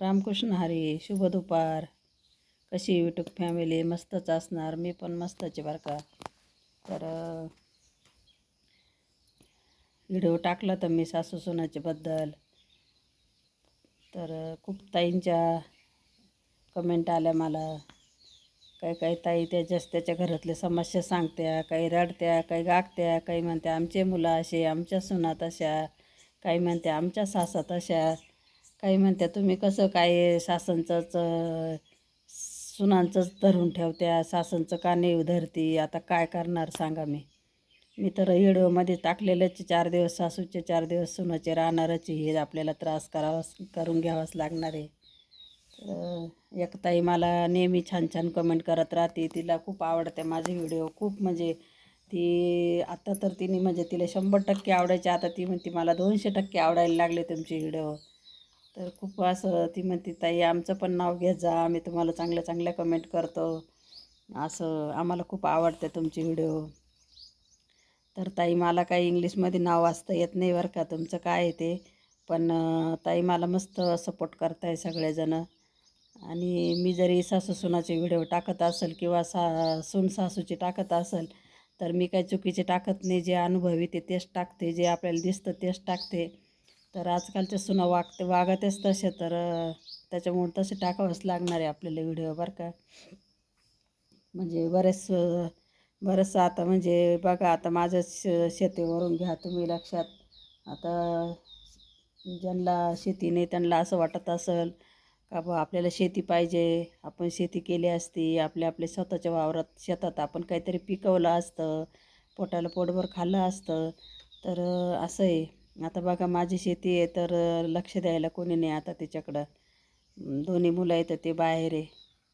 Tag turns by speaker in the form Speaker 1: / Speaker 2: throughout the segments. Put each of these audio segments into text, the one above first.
Speaker 1: रामकृष्ण हरी शुभ दुपार. कशी यूट्यूब फॅमिली मस्तच असणार. मी पण मस्तचे बरं का. तर व्हिडिओ टाकला तर मी सासू सुनाच्याबद्दल तर खूप ताईंच्या कमेंट आल्या मला. काही काही ताई त्याच्याच त्याच्या घरातल्या समस्या सांगत्या काही रडत्या काही गागत्या काही म्हणत्या आमचे मुलं असे आमच्या सुनात अशा. काही म्हणत्या आमच्या सासा तशा काही म्हणत्या तुम्ही कसं काय सासनचंच सुनांचंच धरून ठेवत्या? सासनचं का नाही धरती? आता काय करणार सांगा मी. मी तर व्हिडिओमध्ये टाकलेलंच चार दिवस सासूचे चार दिवस सुनाचे राहणारच. हे आपल्याला त्रास करावाच करून घ्यावाच लागणार आहे. तर एकताई मला नेहमी छान छान कमेंट करत राहते. तिला खूप आवडते माझे व्हिडिओ खूप म्हणजे ती आता तर तिने म्हणजे तिला शंभर टक्के आवडायचे. आता ती म्हणते मला दोनशे टक्के आवडायला लागले तुमचे व्हिडिओ तर खूप असं ती म्हणते ताई आमचं पण नाव घेत जा आम्ही तुम्हाला चांगल्या चांगल्या कमेंट करतो. असं आम्हाला खूप आवडते तुमचे व्हिडिओ तर ताई मला काही इंग्लिशमध्ये नाव वाचता येत नाही बरं का तुमचं काय आहे ते? पण ताई मला मस्त सपोर्ट करताय सगळेजणं. आणि मी जरी सासू सुनाचे व्हिडिओ टाकत असेल किंवा सा सून सासूचे टाकत असेल तर मी काही चुकीचे टाकत नाही. जे अनुभवी ते तेच टाकते. जे आपल्याला दिसतं तेच टाकते. तर आजकालच्या सुना वागते वागतेच तसे तर त्याच्यामुळे तसे टाकावंच लागणार आहे आपल्याला व्हिडिओ बरं का. म्हणजे बरेच बरंचसं आता म्हणजे बघा आता माझ्या श शेतीवरून घ्या तुम्ही लक्षात. आता ज्यांना शेती नाही त्यांना असं वाटत असेल का बा आपल्याला शेती पाहिजे आपण शेती केली असती आपल्या आपल्या स्वतःच्या वावरात शेतात आपण काहीतरी पिकवलं असतं पोटाला पोटभर खाल्लं असतं तर असं आहे. आता बघा माझी शेती आहे तर लक्ष द्यायला कोणी नाही आता तिच्याकडं. दोन्ही मुलं आहेत ते बाहेर आहे.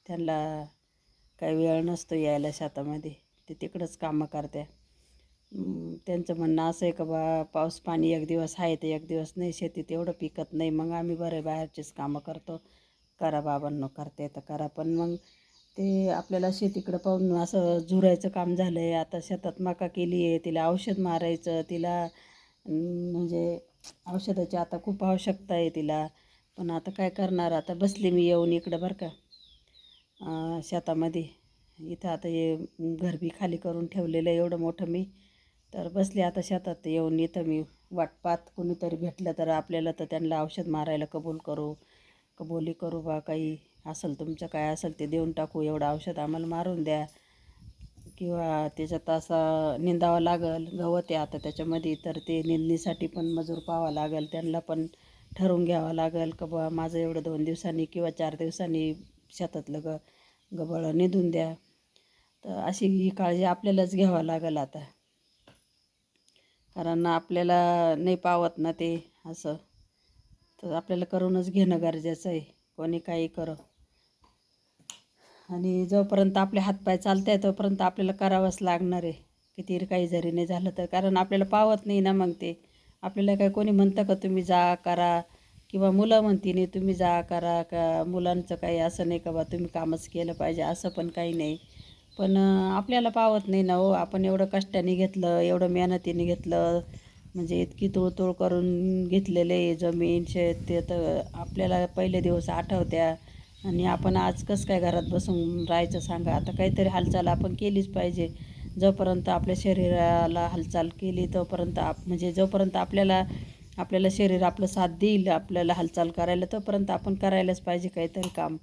Speaker 1: त्यांना काही वेळ नसतो यायला शेतामध्ये. ते तिकडंच कामं करते त्यांचं म्हणणं असं आहे का बा पाऊस पाणी एक दिवस आहे तर एक दिवस नाही शेतीत एवढं पिकत नाही. मग आम्ही बरं बाहेरचीच कामं करतो. करा बाबांनो करते तर करा. पण मग ते आपल्याला शेतीकडं पाहून असं झुरायचं काम झालं आहे आता शेतात मका केली आहे तिला औषध मारायचं तिला म्हणजे औषधाची आता खूप आवश्यकता आहे तिला. पण आता काय करणार? आता बसली मी येऊन इकडं बरं का. शेतामध्ये. इथं आता हे घर बी खाली करून ठेवलेलं आहे एवढं मोठं मी. तर बसले आता शेतात येऊन इथं मी वाटपात कोणीतरी भेटलं तर आपल्याला तर त्यांना औषध मारायला कबूल करू. कबुली करू बा काही असेल तुमचं काय असेल ते देऊन टाकू. एवढं औषध आम्हाला मारून द्या. किंवा त्याच्यात असा निंदावं लागेल गवत आहे आता त्याच्यामध्ये तर ते निंदणीसाठी पण मजूर पाहावा लागेल त्यांना पण ठरवून घ्यावं लागेल का बा माझं एवढं दोन दिवसांनी किंवा चार दिवसांनी शेतातलं ग गबळं निंदून द्या. तर अशी ही काळजी आपल्यालाच घ्यावं लागेल आता. कारण आपल्याला नाही पावत ना ते असं. तर आपल्याला करूनच घेणं गरजेचं आहे. कोणी काही करो. आणि जोपर्यंत आपले हातपाय चालत आहे तोपर्यंत आपल्याला करावंच लागणार आहे. किती काही जरी नाही झालं तर. कारण आपल्याला पावत नाही ना मग ते. आपल्याला काय कोणी म्हणतं का तुम्ही जा करा. किंवा मुलं म्हणती नाही तुम्ही जा करा. का मुलांचं काही असं नाही का बा तुम्ही कामच केलं पाहिजे. असं पण काही नाही. पण आपल्याला पावत नाही ना हो. आपण एवढं कष्टाने घेतलं एवढं मेहनतीने घेतलं म्हणजे इतकी तुळतुळ करून घेतलेलं आहे जमीन शेत ते तर आपल्याला पहिले दिवस आठवत्या. आणि आपण आज कसं काय घरात बसून राहायचं सांगा. आता काहीतरी हालचाल आपण केलीच पाहिजे. जोपर्यंत आपल्या शरीराला हालचाल केली तोपर्यंत आप म्हणजे जोपर्यंत आपल्याला आपल्याला शरीर आपलं साथ देईल आपल्याला हालचाल करायला तोपर्यंत आपण करायलाच पाहिजे काहीतरी काम.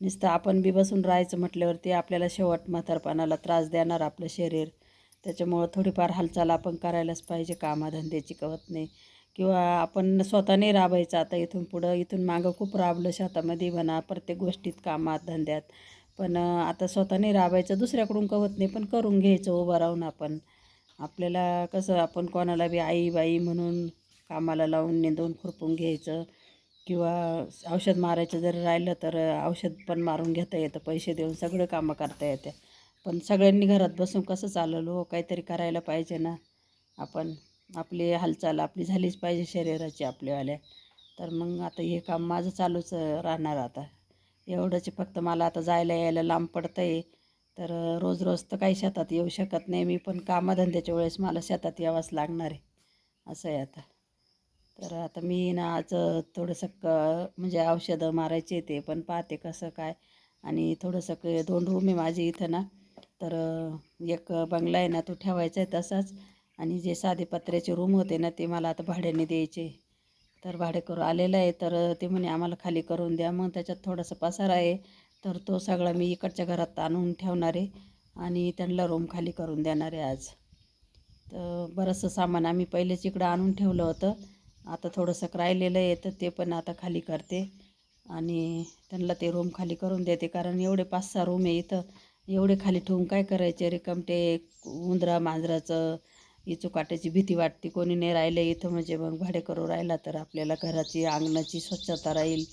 Speaker 1: नुसतं आपण बी बसून राहायचं म्हटल्यावरती आपल्याला शेवट म्हातारपणाला त्रास देणार आपलं शरीर. त्याच्यामुळं थोडीफार हालचाल आपण करायलाच पाहिजे. कामाधंद्याची कवत नाही. किंवा आपण स्वतःने राबायचं आता इथून पुढं. इथून मागं खूप राबलं शेतामध्ये म्हणा प्रत्येक गोष्टीत कामात धंद्यात. पण आता आता स्वतःने राबायचं दुसऱ्याकडून कवत नाही पण करून घ्यायचं उभं राहून आपण. आपल्याला कसं आपण कोणाला बी आई बाई म्हणून कामाला लावून निंदून खुरपून घ्यायचं. किंवा औषध मारायचं जर राहिलं तर औषध पण मारून घेता येतं पैसे देऊन सगळं कामं करता येते. पण सगळ्यांनी घरात बसून कसं चाललो हो? काहीतरी करायला पाहिजे ना आपण. आपली हालचाल आपली झालीच पाहिजे शरीराची आपल्यावाल्या. तर मग आता हे काम माझं चालूच राहणार आता. एवढंच फक्त मला आता जायला यायला लांब पडतं आहे तर रोज रोज तर काही शेतात येऊ शकत नाही. मी पण कामधंद्याच्या वेळेस मला शेतात यावंच लागणार आहे. असं आहे आता. तर आता मी ना आज थोडंसं क म्हणजे औषधं मारायचे ते पण पाहते कसं काय. आणि थोडंसं क दोन रूम आहे माझी इथं ना. तर एक बंगला आहे ना तो ठेवायचा आहे तसाच. आणि जे साधे पत्र्याचे रूम होते ना ते मला आता भाड्याने द्यायचे. तर भाडेकरू आलेलं आहे तर ते म्हणे आम्हाला खाली करून द्या. मग त्याच्यात थोडासा पसारा आहे तर तो सगळा मी इकडच्या घरात आणून ठेवणार आहे आणि त्यांना रूम खाली करून देणार आहे आज. तर बरंचसं सामान आम्ही पहिलेच इकडं आणून ठेवलं होतं. आता थोडंसं राहिलेलं आहे तर ते पण आता खाली करते आणि त्यांना ते रूम खाली करून देते कारण एवढे पाच सहा रूम आहे इथं. एवढे खाली ठेवून काय करायचे? रिकमटे उंदरा मांजराचं इचुकाट्याची भीती वाटते. कोणी नाही राहिलं इथं म्हणजे मग भाडेकरू राहिला तर आपल्याला घराची अंगणाची स्वच्छता राहील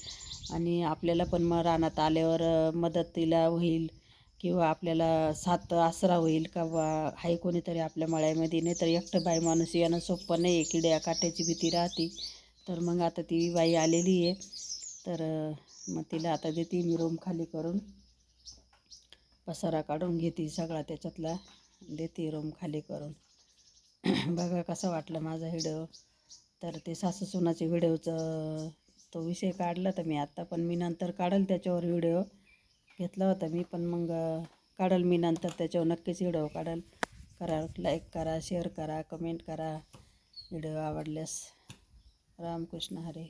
Speaker 1: आणि आपल्याला पण मग रानात आल्यावर मदतीला होईल किंवा आपल्याला सात आसरा होईल का बा आहे कोणीतरी आपल्या मळ्यामध्ये. नाही तर एकटं बाई माणूस येणं सोपं नाही आहे किड्या काट्याची भीती राहते. तर मग आता ती बाई आलेली आहे. तर मग तिला आता देते मी रूम खाली करून. पसारा काढून घेते सगळा त्याच्यातला. देते रूम खाली करून. बघा कसं वाटलं माझा व्हिडिओ. तर ते सासू सुनाचे व्हिडिओचं तो विषय काढला तर मी आत्ता पण मी नंतर काढल त्याच्यावर व्हिडिओ. घेतला होता मी पण मग काढल मी नंतर त्याच्यावर नक्कीच व्हिडिओ काढल. करा लाईक करा शेअर करा कमेंट करा. व्हिडिओ आवडल्यास. रामकृष्ण हरे.